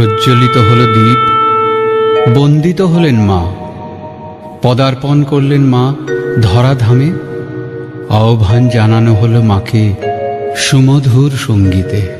প্রজ্জ্বলিত হল দ্বীপ, বন্দিত হলেন মা। পদার্পণ করলেন মা ধরাধামে। আহ্বান জানানো হল মাকে সুমধুর সঙ্গীতে।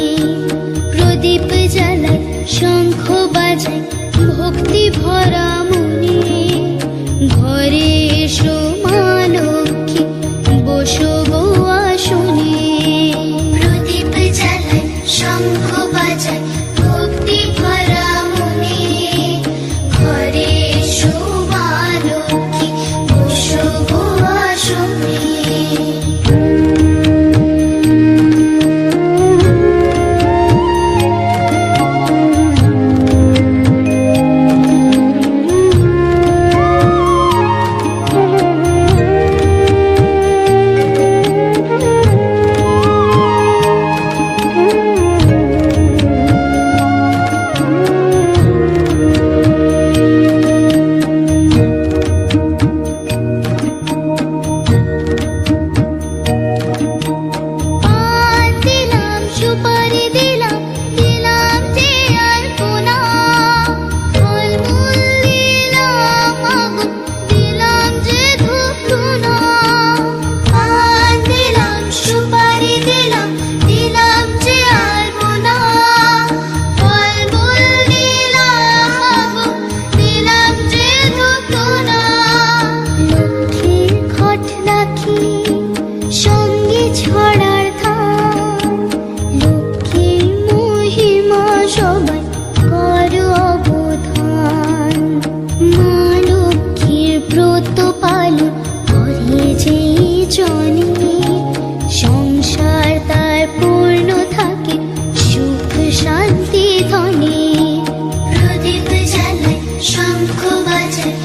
পালু করে যে জনে। সংসার তার থাকে সুখ শান্তি ধনে। প্রদীপ জ্বালায় শঙ্খ বাজায়